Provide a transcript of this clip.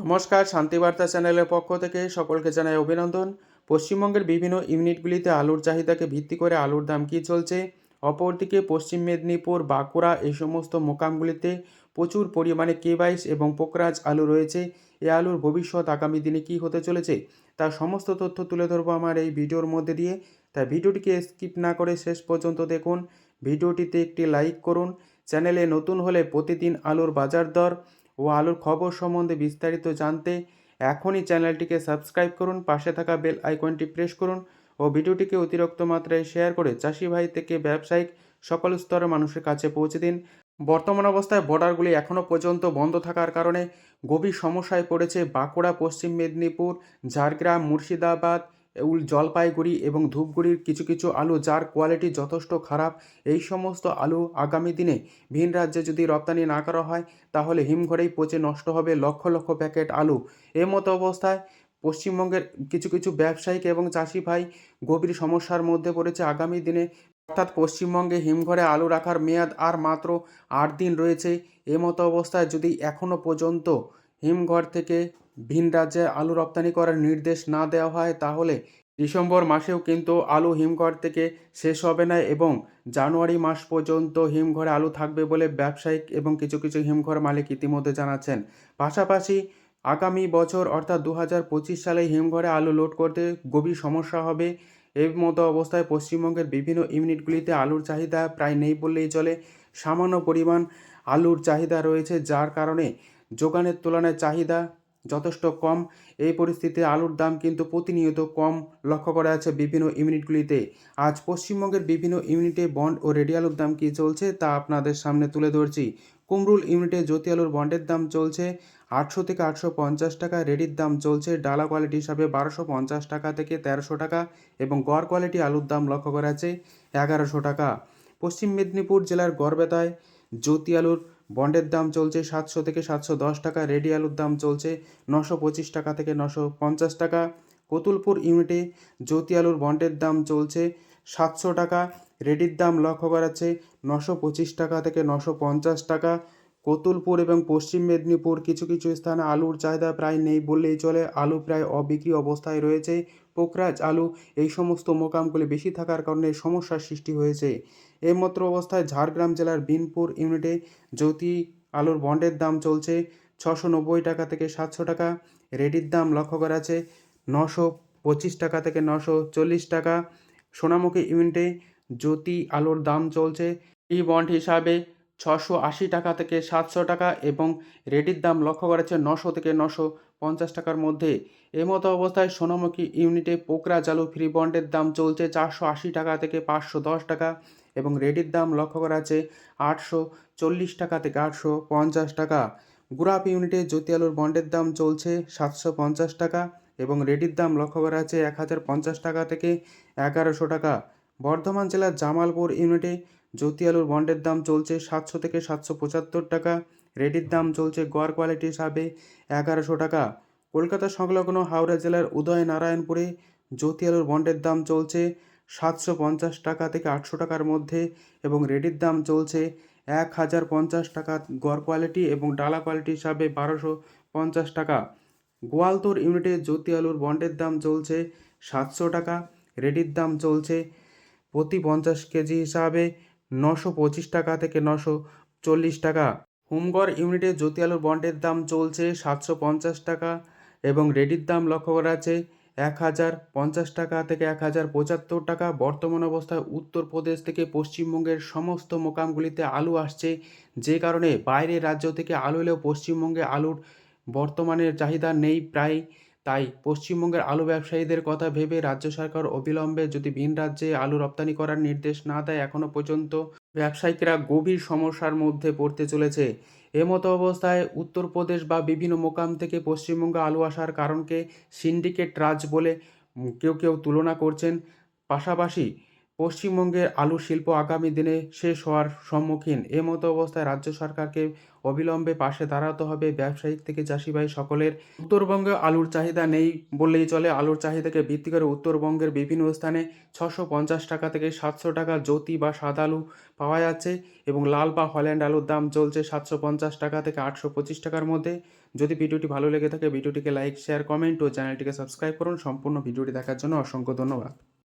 নমস্কার, শান্তিবার্তা চ্যানেলের পক্ষ থেকে সকলকে জানাই অভিনন্দন। পশ্চিমবঙ্গের বিভিন্ন ইউনিটগুলিতে আলুর চাহিদাকে ভিত্তি করে আলুর দাম কী চলছে? অপরদিকে পশ্চিম মেদিনীপুর, বাঁকুড়া এই সমস্ত মোকামগুলিতে প্রচুর পরিমাণে কেবাইশ এবং পোকরাজ আলু রয়েছে। এই আলুর ভবিষ্যৎ আগামী দিনে কী হতে চলেছে? তার সমস্ত তথ্য তুলে ধরবো আমার এই ভিডিওর মধ্যে দিয়ে। তাই ভিডিওটিকে স্কিপ না করে শেষ পর্যন্ত দেখুন। ভিডিওটিতে একটি লাইক করুন। চ্যানেলে নতুন হলে প্রতিদিন আলুর বাজার দর ও আলুর খবর সম্বন্ধে বিস্তারিত জানতে এখনই চ্যানেলটিকে সাবস্ক্রাইব করুন, পাশে থাকা বেল আইকনটি প্রেস করুন ও ভিডিওটিকে অতিরিক্ত মাত্রায় শেয়ার করে চাষি ভাই থেকে ব্যবসায়িক সকল স্তরের মানুষের কাছে পৌঁছে দিন। বর্তমান অবস্থায় বর্ডারগুলি এখনও পর্যন্ত বন্ধ থাকার কারণে গভীর সমস্যায় পড়েছে বাঁকুড়া, পশ্চিম মেদিনীপুর, ঝাড়গ্রাম, মুর্শিদাবাদ জলপাইগুড়ি এবং ধূপগুড়ির কিছু কিছু আলু যার কোয়ালিটি যথেষ্ট খারাপ, এই সমস্ত আলু আগামী দিনে ভিন রাজ্যে যদি রপ্তানি না করা হয়, তাহলে হিমঘরেই পচে নষ্ট হবে লক্ষ লক্ষ প্যাকেট আলু। এ মতো অবস্থায় পশ্চিমবঙ্গের কিছু কিছু ব্যবসায়িক এবং চাষি ভাই গভীর সমস্যার মধ্যে পড়েছে আগামী দিনে। অর্থাৎ পশ্চিমবঙ্গে হিমঘরে আলু রাখার মেয়াদ আর মাত্র আট দিন রয়েছে। এ মতো অবস্থায় যদি এখনও পর্যন্ত হিমঘর থেকে ভিন রাজ্যে আলু রপ্তানি করার নির্দেশ না দেওয়া হয়, তাহলে ডিসেম্বর মাসেও কিন্তু আলু হিমঘর থেকে শেষ হবে না এবং জানুয়ারি মাস পর্যন্ত হিমঘরে আলু থাকবে বলে ব্যবসায়িক এবং কিছু কিছু হিমঘর মালিক ইতিমধ্যে জানাচ্ছেন। পাশাপাশি আগামী বছর অর্থাৎ দু হাজার পঁচিশ সালে হিমঘরে আলু লোড করতে গভীর সমস্যা হবে। এর মতো অবস্থায় পশ্চিমবঙ্গের বিভিন্ন ইউনিটগুলিতে আলুর চাহিদা প্রায় নেই বললেই চলে। সামান্য পরিমাণ আলুর চাহিদা রয়েছে, যার কারণে যোগানের তুলনায় চাহিদা যথেষ্ট কম। এই পরিস্থিতিতে আলুর দাম কিন্তু প্রতিনিয়ত কম। লক্ষ্য করা যাচ্ছে বিভিন্ন ইউনিটগুলিতে। আজ পশ্চিমবঙ্গের বিভিন্ন ইউনিটে বন্ড ও রেডি আলুর দাম কী চলছে তা আপনাদের সামনে তুলে ধরছি। কুমরুল ইউনিটে জ্যোতি আলুর বন্ডের দাম চলছে আটশো থেকে আটশো পঞ্চাশ টাকা, রেডির দাম চলছে ডালা কোয়ালিটি হিসাবে বারোশো পঞ্চাশ টাকা থেকে তেরোশো টাকা এবং গড় কোয়ালিটি আলুর দাম লক্ষ্য করা যাচ্ছে এগারোশো টাকা। পশ্চিম মেদিনীপুর জেলার গড়বেতায় জ্যোতি আলুর বন্ডের দাম চলছে সাতশো থেকে সাতশো দশ টাকা, রেডি আলুর দাম চলছে নশো পঁচিশ টাকা থেকে নশো পঞ্চাশ টাকা। কতুলপুর ইউনিটে জ্যোতি আলুর বন্ডের দাম চলছে সাতশো টাকা, রেডির দাম লক্ষ্য করাচ্ছে নশো পঁচিশ টাকা থেকে নশো পঞ্চাশ টাকা। কতুলপুর এবং পশ্চিম মেদিনীপুর কিছু কিছু স্থানে আলুর চাহিদা প্রায় নেই বললেই চলে, আলু প্রায় অবিক্রি অবস্থায় রয়েছে। পোকরাজ আলু, এই সমস্ত মোকামগুলি বেশি থাকার কারণে সমস্যার সৃষ্টি হয়েছে। এর মাত্র অবস্থায় ঝাড়গ্রাম জেলার বিনপুর ইউনিটে জ্যোতি আলুর বন্ডের দাম চলছে ছশো নব্বই টাকা থেকে সাতশো টাকা, রেডির দাম লক্ষ্য করা আছে নশো পঁচিশ টাকা থেকে নশো চল্লিশ টাকা। সোনামুখী ইউনিটে জ্যোতি আলুর দাম চলছে। এই বন্ড হিসাবে ছশো আশি টাকা থেকে সাতশো টাকা এবং রেডির দাম লক্ষ্য করেছে নশো থেকে নশো পঞ্চাশ টাকার মধ্যে। এমতো অবস্থায় সোনামুখী ইউনিটে পোকরা জালু ফ্রি বন্ডের দাম চলছে চারশো আশি টাকা থেকে পাঁচশো দশ টাকা এবং রেডির দাম লক্ষ্য করা আছে আটশো চল্লিশ টাকা থেকে আটশো পঞ্চাশ টাকা। গুরাপ ইউনিটে জ্যোতি আলুর বন্ডের দাম চলছে সাতশো পঞ্চাশ টাকা এবং রেডির দাম লক্ষ্য করা আছে এক হাজার পঞ্চাশ টাকা থেকে এগারোশো টাকা। বর্ধমান জেলার জামালপুর ইউনিটে জ্যোতি আলুর বন্ডের দাম চলছে সাতশো থেকে সাতশো পঁচাত্তর টাকা। রেডির দাম চলছে গড় কোয়ালিটি হিসাবে এগারোশো টাকা। কলকাতা সংলগ্ন হাওড়া জেলার উদয় নারায়ণপুরে জ্যোতি আলুর বন্ডের দাম চলছে সাতশো পঞ্চাশ টাকা থেকে আটশো টাকার মধ্যে এবং রেডির দাম চলছে এক হাজার পঞ্চাশ টাকা গড় কোয়ালিটি এবং ডালা কোয়ালিটি হিসাবে বারোশো পঞ্চাশ টাকা। গোয়ালতোর ইউনিটে জ্যোতি আলুর বন্ডের দাম চলছে সাতশো টাকা। রেডির দাম চলছে প্রতি পঞ্চাশ কেজি হিসাবে নশো পঁচিশ টাকা থেকে নশো চল্লিশ টাকা। হুমগড় ইউনিটে জ্যোতি আলুর বন্ডের দাম চলছে সাতশো পঞ্চাশ টাকা এবং রেডির দাম লক্ষ্য করা আছে এক হাজার পঞ্চাশ টাকা থেকে এক হাজার পঁচাত্তর টাকা। বর্তমান অবস্থায় উত্তরপ্রদেশ থেকে পশ্চিমবঙ্গের সমস্ত মোকামগুলিতে আলু আসছে, যে কারণে বাইরের রাজ্য থেকে আলু এলেও পশ্চিমবঙ্গে আলুর বর্তমানের চাহিদা নেই প্রায় তাই পশ্চিমবঙ্গের আলু ব্যবসায়ীদের কথা ভেবে রাজ্য সরকার অবিলম্বে যদি ভিন রাজ্যে আলু রপ্তানি করার নির্দেশ না দেয় এখনও পর্যন্ত ব্যবসায়িকরা গভীর সমস্যার মধ্যে পড়তে চলেছে। এমতো অবস্থায় উত্তরপ্রদেশ বা বিভিন্ন মোকাম থেকে পশ্চিমবঙ্গে আলু আসার কারণকে সিন্ডিকেট রাজ বলে কেউ কেউ তুলনা করছেন। পাশাপাশি পশ্চিমবঙ্গের আলু শিল্প আগামী দিনে শেষ হওয়ার সম্মুখীন। এ মতো অবস্থায় রাজ্য সরকারকে অবিলম্বে পাশে দাঁড়াতে হবে। ব্যবসায়িক থেকে চাষিবাই সকলের। উত্তরবঙ্গে আলুর চাহিদা নেই বললেই চলে। আলুর চাহিদাকে ভিত্তি করে উত্তরবঙ্গের বিভিন্ন স্থানে ছশো পঞ্চাশ টাকা থেকে সাতশো টাকা জ্যোতি বা সাদা আলু পাওয়া যাচ্ছে এবং লাল বা হল্যান্ড আলুর দাম চলছে সাতশো পঞ্চাশ টাকা থেকে আটশো পঁচিশ টাকার মধ্যে। যদি ভিডিওটি ভালো লেগে থাকে, ভিডিওটিকে লাইক, শেয়ার, কমেন্ট ও চ্যানেলটিকে সাবস্ক্রাইব করুন। সম্পূর্ণ ভিডিওটি দেখার জন্য অসংখ্য ধন্যবাদ।